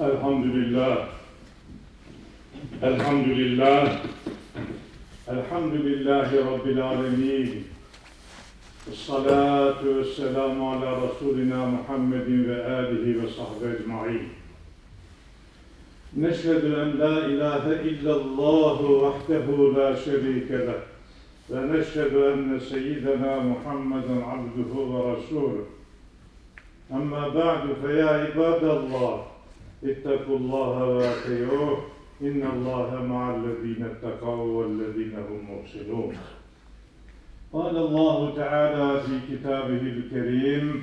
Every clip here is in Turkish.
الحمد لله الحمد لله الحمد لله رب العالمين الصلاة والسلام على رسولنا محمد وآله وصحبه أجمعين نشهد أن لا إله إلا الله وحده لا شريك له ونشهد أن سيدنا محمدا عبده ورسوله أما بعد فيا عباد الله اتقوا الله وأطيعوه. إن الله مع الذين اتقوا والذين هم محسنون قال الله تعالى في كتابه الكريم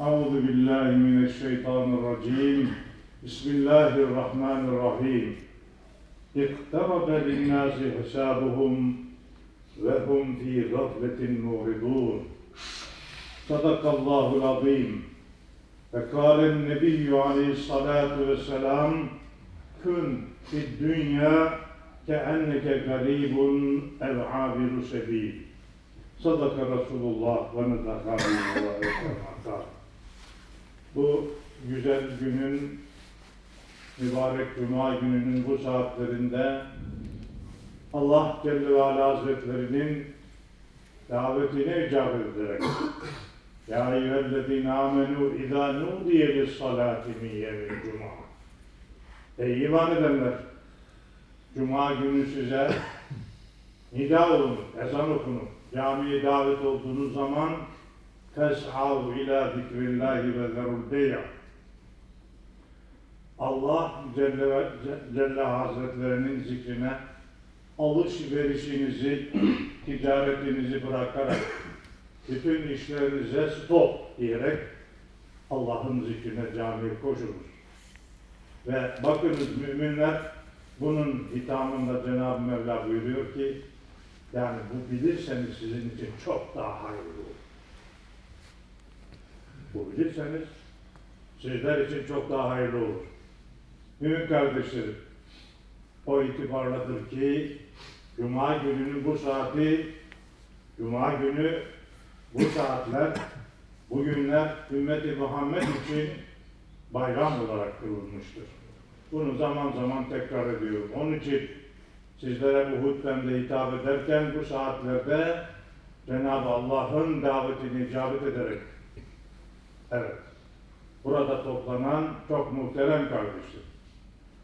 أعوذ بالله من الشيطان الرجيم. بسم الله الرحمن الرحيم. اقترب للناس حسابهم وهم في غفلة معرضون. صدق الله العظيم. فقال النبي عليه الصلاة والسلام كن في الدنيا كأنك غريب أو عابر سبيل صدق رسول الله ونطق الله Bu güzel günün, mübarek Cuma gününün bu saatlerinde Allah Celle ve Ala Hazretlerinin davetine icabet ederek ya eyyühellezine amenu izâ nudiye lissalâti min yevmil cuma Ey iman edenler! Cuma günü size nida olunur, ezan okunur. Camiye davet olduğunuz zaman fes'av ila zikrillahi ve zerul bey'a Allah Celle, Celle Hazretlerinin zikrine alışverişinizi, ticaretinizi bırakarak bütün işlerinize stop diyerek Allah'ın zikrine camiye koşunuz. Ve bakınız müminler bunun hitamında Cenab-ı Mevla buyuruyor ki yani bu bilirseniz sizin için çok daha hayırlı olur. Bu bilirseniz sizler için çok daha hayırlı olur. Mümin kardeşlerim, o itibarladır ki Cuma gününün bu saati, Cuma günü bu saatler, bu günler ümmeti Muhammed için bayram olarak kılınmıştır. Bunu zaman zaman tekrar ediyorum. Onun için sizlere bu hutbemde hitap ederken bu saatlerde Cenab-ı Allah'ın davetini icabet ederek evet burada toplanan çok muhterem kardeşler.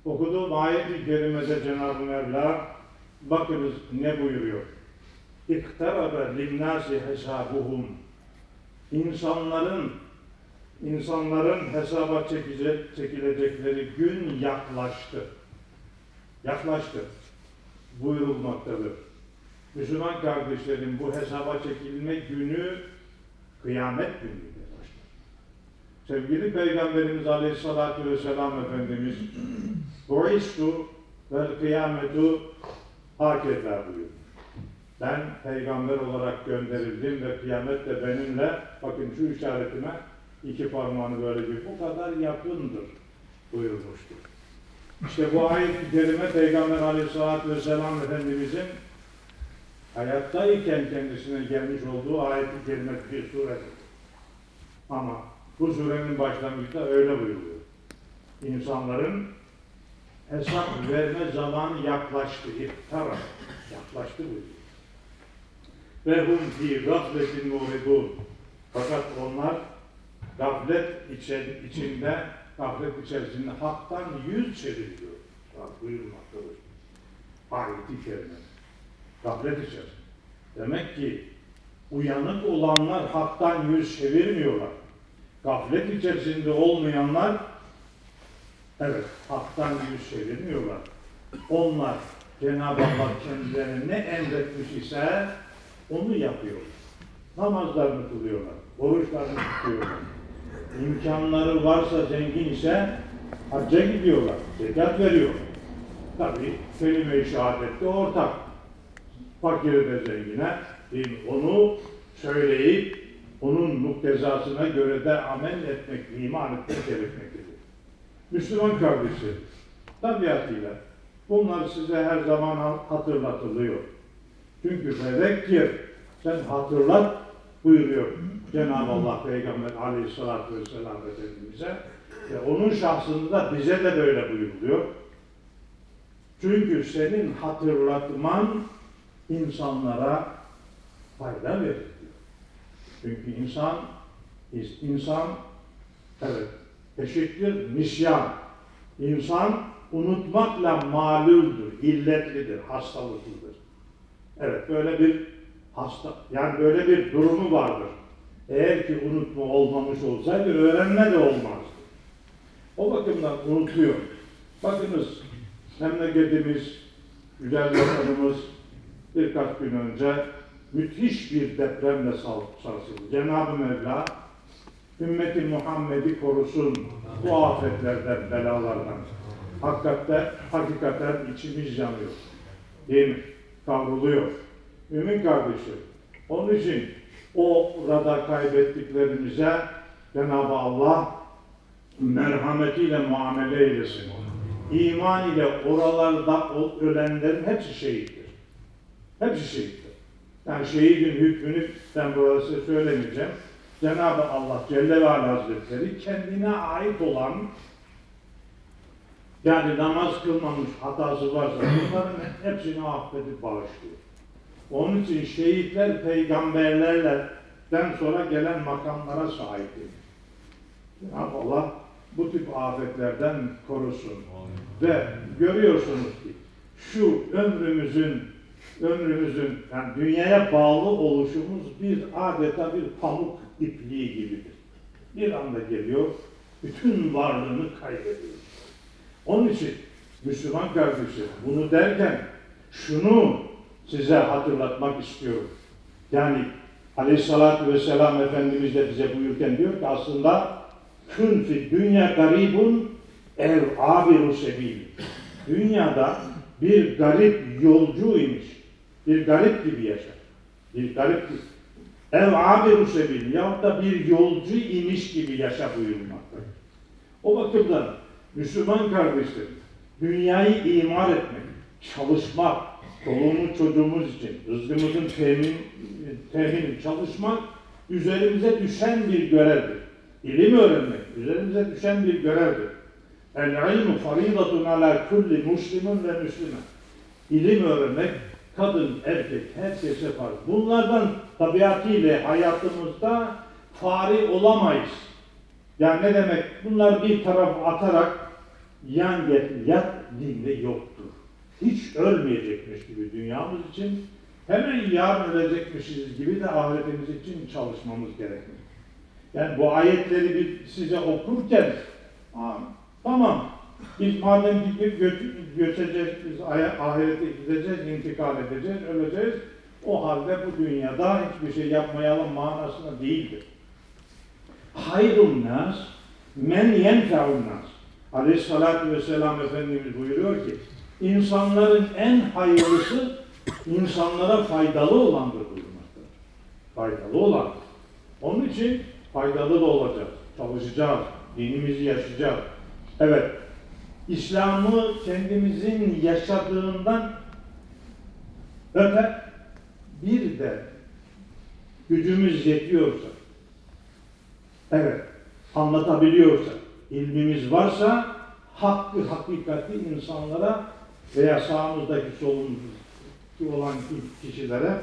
Okuduğum ayet-i kerimede Cenab-ı Mevla bakınız ne buyuruyor? İktarabe linnâsi hesabuhum İnsanların insanların hesaba çekecek, çekilecekleri gün yaklaştı. Yaklaştı. Buyurulmaktadır. Müslüman kardeşlerim bu hesaba çekilme günü kıyamet günüdür. Sevgili Peygamberimiz Aleyhisselatü Vesselam Efendimiz Bu'istu vel kıyametu hakeza buyuruyor. Ben peygamber olarak gönderildim ve kıyamet de benimle bakın şu işaretime iki parmağını böyle bir bu kadar yakındır buyurmuştur. İşte bu ayet-i kerime Peygamber Aleyhisselatü Vesselam Efendimizin hayattayken kendisine gelmiş olduğu ayet-i kerime bir suredir. Ama bu surenin başlangıçta öyle buyuruyor. İnsanların hesap verme zamanı yaklaştı, iftara, yaklaştı buyuruyor. Ve hum fi gafletin muridun. Fakat onlar gaflet içinde, gaflet içerisinde haktan yüz çeviriyor. Bak buyurmaktadır. Ayet-i kerime. Gaflet içerisinde. Demek ki uyanık olanlar haktan yüz çevirmiyorlar. Gaflet içerisinde olmayanlar evet haktan yüz çevirmiyorlar. Onlar Cenab-ı Allah kendilerine ne emretmiş ise onu yapıyor. Namazlarını kılıyorlar, oruçlarını tutuyorlar. İmkanları varsa zengin ise hacca gidiyorlar, zekat veriyor. Tabi kelime-i şehadette ortak. Fakiri de zengine onu söyleyip onun muktezasına göre de amel etmek, iman etmek gerekmektedir. Müslüman kardeşi, tabiatıyla bunlar size her zaman hatırlatılıyor. Çünkü fezekkir, sen hatırlat buyuruyor Cenab-ı Allah Peygamber aleyhissalatü vesselam Efendimiz'e. Ve onun şahsında bize de böyle buyuruluyor. Çünkü senin hatırlatman insanlara fayda verir. Çünkü insan, insan evet eşittir nisyan. İnsan unutmakla malüldür, illetlidir, hastalıklıdır. Evet böyle bir hasta, yani böyle bir durumu vardır. Eğer ki unutma olmamış olsaydı öğrenme de olmazdı. O bakımdan unutuyor. Bakınız memleketimiz, güzel vatanımız birkaç gün önce müthiş bir depremle sarsıldı. Cenab-ı Mevla ümmeti Muhammed'i korusun bu afetlerden, belalardan. Hakikaten, hakikaten içimiz yanıyor. Değil mi? Kavruluyor. Mümin kardeşim. Onun için orada kaybettiklerimize Cenab-ı Allah merhametiyle muamele eylesin. İman ile oralarda ölenlerin hepsi şehittir. Hepsi şehittir. Yani şehidin hükmünü ben burada size söylemeyeceğim. Cenab-ı Allah Celle ve Ala Hazretleri kendine ait olan yani namaz kılmamış hatası varsa bunların hepsini affedip bağışlıyor. Onun için şehitler peygamberlerden sonra gelen makamlara sahiptir. Cenab-ı Allah bu tip afetlerden korusun. Ve görüyorsunuz ki şu ömrümüzün ömrümüzün yani dünyaya bağlı oluşumuz bir adeta bir pamuk ipliği gibidir. Bir anda geliyor, bütün varlığını kaybediyor. Onun için Müslüman kardeşlerim bunu derken şunu size hatırlatmak istiyorum. Yani Aleyhissalatü Vesselam Efendimiz de bize buyurken diyor ki aslında kün fi dünya garibun ev abiru sebil. Dünyada bir garip yolcu imiş. Bir garip gibi yaşar. Bir garip gibi. Ev abiru sebil yahut da bir yolcu imiş gibi yaşa buyurmaktadır. O bakımdan Müslüman kardeşlerim, dünyayı imar etmek, çalışmak, çoluğumuz çocuğumuz için, rızkımızın temin, temini çalışmak üzerimize düşen bir görevdir. İlim öğrenmek üzerimize düşen bir görevdir. El ilmu faridatun ala kulli muslimin ve müslüme. İlim öğrenmek kadın, erkek, herkese farz. Bunlardan tabiatıyla hayatımızda fari olamayız. Yani ne demek? Bunlar bir tarafa atarak yan get, yat dinde yoktur. Hiç ölmeyecekmiş gibi dünyamız için hemen yarın ölecekmişiz gibi de ahiretimiz için çalışmamız gerekir. Yani bu ayetleri bir size okurken tamam biz madem ki gö göçeceğiz, biz ahirete gideceğiz, intikal edeceğiz, öleceğiz. O halde bu dünyada hiçbir şey yapmayalım manasında değildir. Hayrun nas men yenfe'un. Aleyhissalatü vesselam Efendimiz buyuruyor ki insanların en hayırlısı insanlara faydalı olandır buyurmaktadır. Faydalı olan. Onun için faydalı da olacağız. Çalışacağız. Dinimizi yaşayacağız. Evet. İslam'ı kendimizin yaşadığından öte bir de gücümüz yetiyorsa evet anlatabiliyorsa ilmimiz varsa hakkı hakikati insanlara veya sağımızdaki solumuzdaki olan kişilere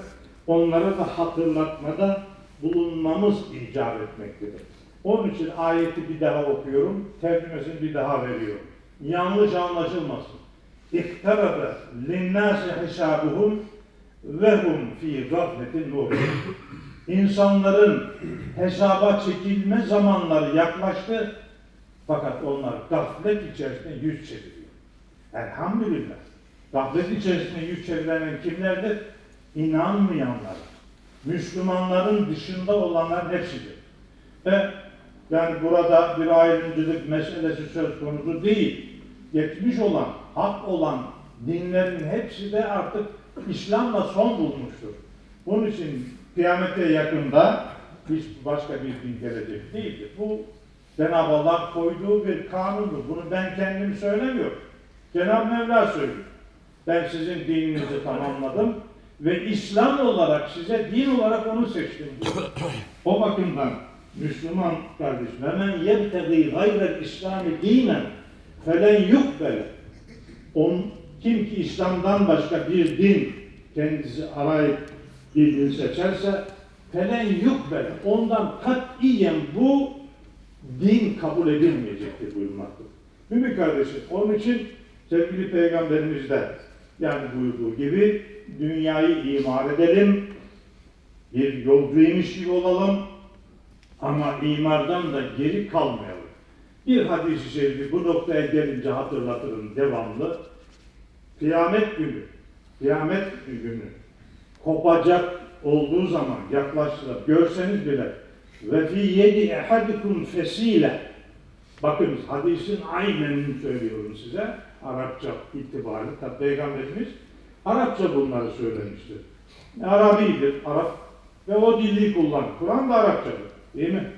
onlara da hatırlatmada bulunmamız icap etmektedir. Onun için ayeti bir daha okuyorum, tercümesini bir daha veriyorum. Yanlış anlaşılmasın. İktarabe linnâsi hesâbuhum ve hum fî gafletin. İnsanların hesaba çekilme zamanları yaklaştı fakat onlar gaflet içerisinde yüz çeviriyor. Elhamdülillah. Gaflet içerisinde yüz çevrilen kimlerdir? İnanmayanlar. Müslümanların dışında olanlar hepsidir. Ve yani burada bir ayrımcılık meselesi söz konusu değil. Geçmiş olan, hak olan dinlerin hepsi de artık İslam'la son bulmuştur. Bunun için kıyamete yakında hiç başka bir din gelecek değildir. Bu Cenab-ı Allah koyduğu bir kanundur. Bunu ben kendim söylemiyorum. Cenab-ı Mevla söylüyor. Ben sizin dininizi tamamladım ve İslam olarak size din olarak onu seçtim. O bakımdan Müslüman kardeşim. Ve men yebtegi gayrel İslami dinen felen yukbel. On, kim ki İslam'dan başka bir din kendisi arayıp bir din seçerse felen yukbel. Ondan katiyen bu din kabul edilmeyecektir buyurmaktadır. Mümin kardeşim, onun için sevgili peygamberimiz de yani buyurduğu gibi dünyayı imar edelim, bir yolcuymuş gibi olalım ama imardan da geri kalmayalım. Bir hadis-i şerifi bu noktaya gelince hatırlatırım devamlı. Kıyamet günü, kıyamet günü kopacak olduğu zaman yaklaştılar. Görseniz bile ve fi yedi ehadikum fesile bakınız hadisin aynen söylüyorum size Arapça itibariyle tabi Peygamberimiz Arapça bunları söylemiştir. Arabidir, Arap ve o dili kullanır. Kur'an da Arapçadır. Değil mi?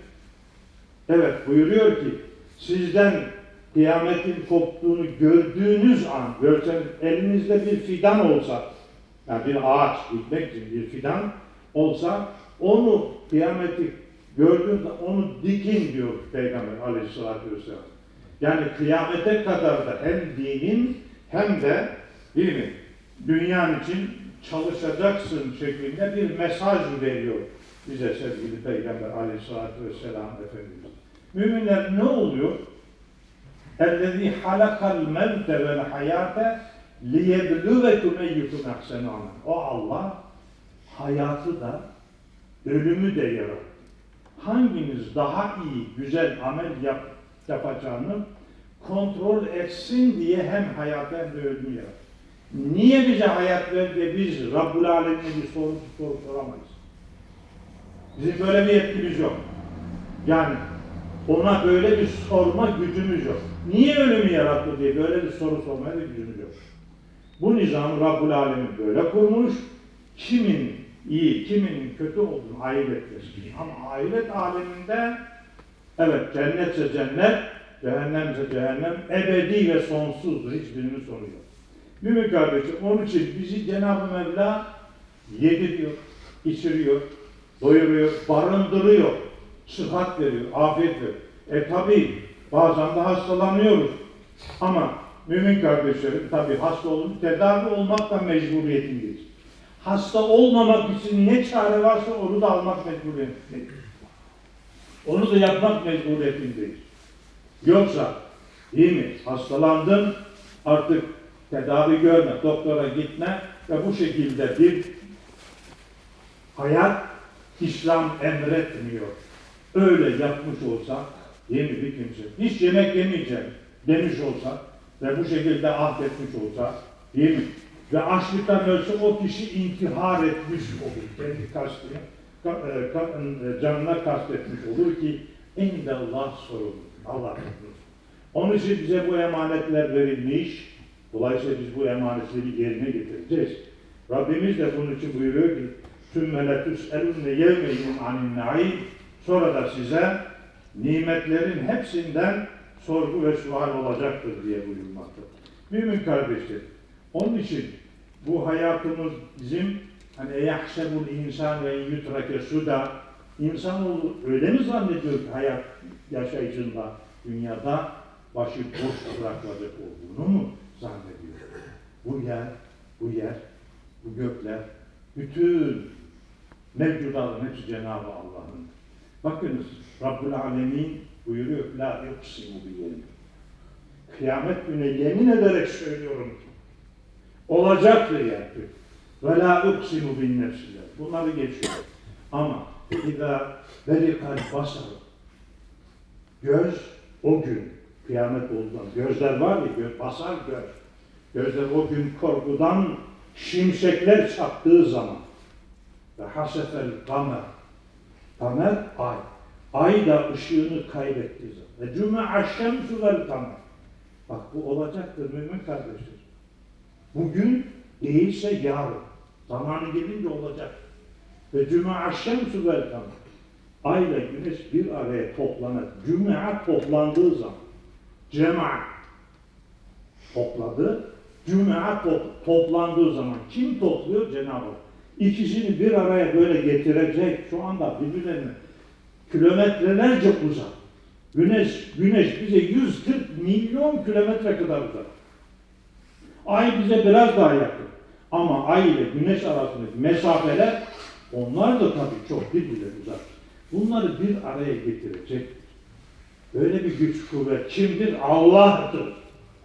Evet buyuruyor ki sizden kıyametin koptuğunu gördüğünüz an, görseniz elinizde bir fidan olsa, yani bir ağaç dikmek için bir fidan olsa, onu kıyameti gördüğünüzde onu dikin diyor Peygamber aleyhissalatü vesselam. Yani kıyamete kadar da hem dinin hem de değil mi, dünyan için çalışacaksın şeklinde bir mesaj veriyor bize sevgili Peygamber aleyhissalatü vesselam Efendimiz. Müminler ne oluyor? اَلَّذ۪ي حَلَقَ الْمَوْتَ وَالْحَيَاةَ لِيَبْلُوَكُمْ اَيُّكُمْ اَحْسَنُ عَمَلًا O Allah hayatı da ölümü de yarattı. Hanginiz daha iyi, güzel amel yap, yapacağını kontrol etsin diye hem hayatı hem de ölümü yarattı. Niye bize hayat verdi de biz Rabbul Alemine bir soru, soru soramayız? Bizim böyle bir yetkimiz yok. Yani ona böyle bir sorma gücümüz yok. Niye ölümü yarattı diye böyle bir soru sormaya da gücümüz yok. Bu nizam Rabbul Alemin böyle kurmuş. Kimin iyi, kiminin kötü olduğunu ayırt etmesi. Ama ahiret aleminde evet cennetse cennet, cehennemse cehennem ebedi ve sonsuzdur. Hiçbirinin sonu yok. Mümin kardeşim onun için bizi Cenab-ı Mevla yediriyor, içiriyor, doyuruyor, barındırıyor, sıhhat veriyor, afiyet veriyor. E tabi bazen de hastalanıyoruz. Ama mümin kardeşlerim tabi hasta olup tedavi olmakla mecburiyetindeyiz. Hasta olmamak için ne çare varsa onu da almak mecburiyetindeyiz. Onu da yapmak mecburiyetindeyiz. Yoksa değil mi? Hastalandın artık tedavi görme, doktora gitme ve bu şekilde bir hayat İslam emretmiyor. Öyle yapmış olsa yeni bir kimse, hiç yemek yemeyeceğim demiş olsa ve bu şekilde ahdetmiş olsa değil mi? Ve açlıktan ölse o kişi intihar etmiş olur. Kendi kastını, ka- e, ka- e, canına kastetmiş olur ki Allah sorumlu. Allah korusun. Onun için bize bu emanetler verilmiş. Dolayısıyla biz bu emanetleri yerine getireceğiz. Rabbimiz de bunun için buyuruyor ki ثُمَّ لَتُسْأَلُنَّ يَوْمَيْهِمْ عَنِ النَّعِيمِ Sonra da size nimetlerin hepsinden sorgu ve sual olacaktır diye buyurmaktadır. Mümin kardeşler, onun için bu hayatımız bizim hani yahsebul insan ve yutrake suda insanoğlu öyle mi zannediyor ki hayat yaşayışında dünyada başı boş bırakılacak olduğunu mu zannediyor? Bu yer, bu yer, bu gökler, bütün mevcudatın hepsi Cenab-ı Allah'ın. Bakınız Rabbül Alemin buyuruyor La yuksimu biyelim. Kıyamet günü yemin ederek söylüyorum ki olacaktır yani. Ve la uksimu bin nefsiyle. Bunları geçiyor. Ama İza verikal basar. Göz o gün kıyamet olduğundan gözler var ya göz, basar göz. Gözler o gün korkudan şimşekler çaktığı zaman ve hasefel kamer kamer ay. Ay da ışığını kaybettiği zaman. Ve cüme şemsu vel kamer. Bak bu olacaktır mümin kardeşler. Bugün değilse yarın. Zamanı gelince olacak. Ve cüme şemsu vel kamer. Ay ile güneş bir araya toplanır. Cüme toplandığı zaman. Cema topladı. Cüme top, toplandığı zaman kim topluyor? Cenab-ı Hak. İkisini bir araya böyle getirecek şu anda birbirlerine kilometrelerce uzak. Güneş, güneş bize 140 milyon kilometre kadar uzak. Ay bize biraz daha yakın. Ama ay ile güneş arasındaki mesafeler onlar da tabii çok birbirine uzak. Bunları bir araya getirecek. Böyle bir güç kuvvet kimdir? Allah'tır.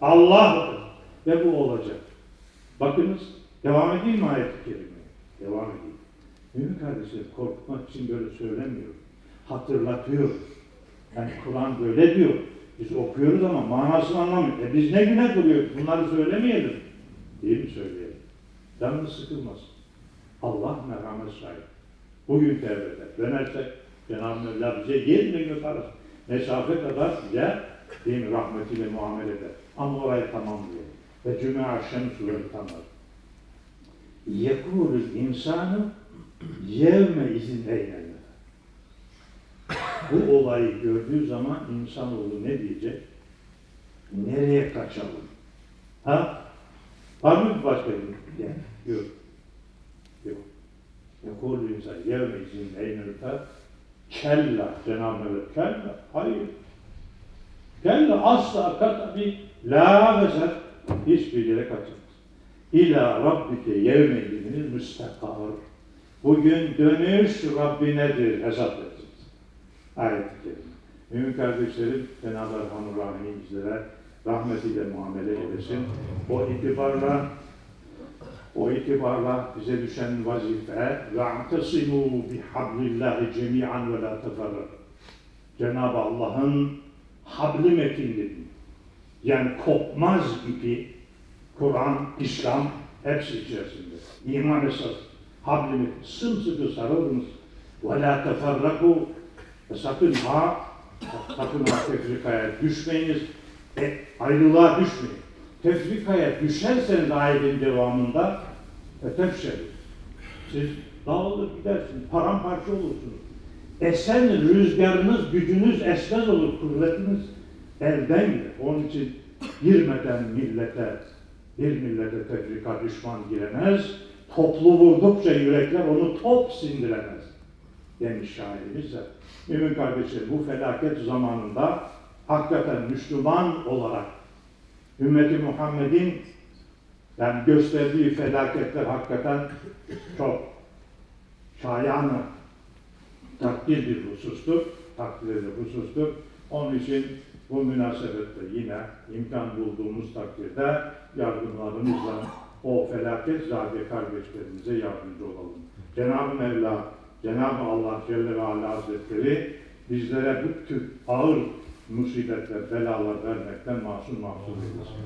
Allah'tır. Ve bu olacak. Bakınız devam edeyim mi ayet-i kerimeye? Devam edeyim. Mümin kardeşlerim korkutmak için böyle söylemiyorum. Hatırlatıyor. Yani Kur'an böyle diyor. Biz okuyoruz ama manasını anlamıyoruz. E biz ne güne duruyoruz? Bunları söylemeyelim. Değil mi söyleyelim? Canınız sıkılmasın. Allah merhamet sahibi. Bugün tevbe eder. Dönersek Cenab-ı Mevla bize yerine götürür. Mesafe kadar bize değil mi, rahmetiyle muamele eder. Ama orayı tamamlıyor. Ve cüme akşam suları tamam. Yekulul insanı yevme izin eyleme. Bu olayı gördüğü zaman insanoğlu ne diyecek? Nereye kaçalım? Ha? Var mı başka bir yani? Yok. Yok. Yekulul insan yevme izin eyleme. Kella. Cenab-ı Mevla kella. Hayır. Kella asla kata bir la vezet hiçbir yere kaçamaz. İlâ rabbike yevme müstakar. Bugün dönüş Rabbinedir hesap edeceğiz. Ayet-i kerime. Mümin kardeşlerim, Cenab-ı Erhamur Rahim'in bizlere rahmetiyle muamele eylesin. O itibarla o itibarla bize düşen vazife atasimu bihablillahi cemi'an ve la teferrak. Cenab-ı Allah'ın habli metindir. Yani kopmaz ipi, Kur'an, İslam hepsi içerisinde. İman esas, habli metin. Sımsıkı sarılınız. Teferraku. Ve sakın ha, sakın ha tefrikaya düşmeyiniz. E, ayrılığa düşmeyin. Tefrikaya düşerseniz ayetin devamında e, tefşer. Siz dağılır gidersiniz, paramparça olursunuz. Esen rüzgarınız, gücünüz esmez olur, kuvvetiniz elden gider. Onun için girmeden millete, bir millete tefrika düşman giremez. Toplu vurdukça yürekler onu top sindiremez. Demiş şairimiz de. Mümin kardeşlerim bu felaket zamanında hakikaten Müslüman olarak ümmeti Muhammed'in yani gösterdiği felaketler hakikaten çok şayanı takdir bir husustur. Takdir edilir husustur. Onun için bu münasebette yine imkan bulduğumuz takdirde yardımlarımızla o felaket zade kardeşlerimize yardımcı olalım. Cenab-ı Mevla, Cenab-ı Allah Celle ve Ala Hazretleri bizlere bu tür ağır musibet ve belalar vermekten masum mahsul eylesin.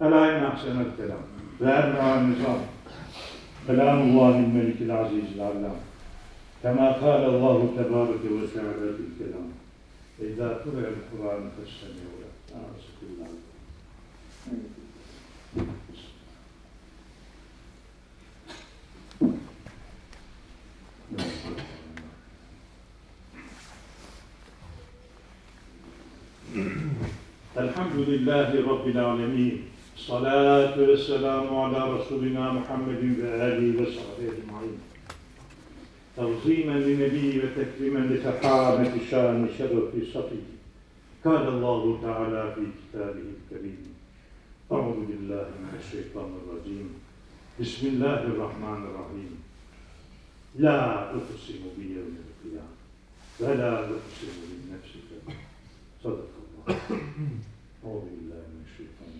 Elayn ahsenel kelam. Ve erna nizam. Kelamullahil melikil azizil allam Kema kâlallahu tebâreke ve se'adet il kelam Eyzâ kurel Kur'an-ı fessemî ve A'asıkillâh الحمد لله رب العالمين الصلاة والسلام على رسولنا محمد وآله وصحبه أجمعين تعظيما لنبي وتكريما لفخامة شان شرف صفي قال الله تعالى في كتابه الكريم أعوذ بالله من الشيطان الرجيم بسم الله الرحمن الرحيم لا أقسم بيوم القيامة ولا أقسم التي صدق الله 奥运来临时分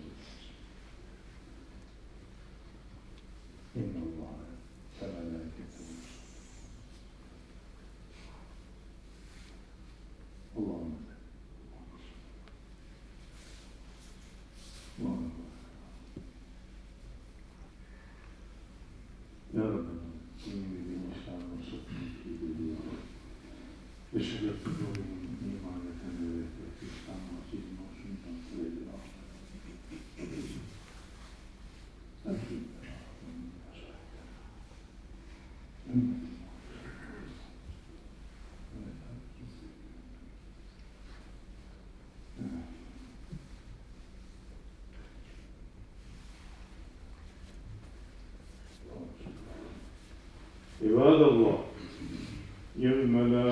عباد الله يوم لا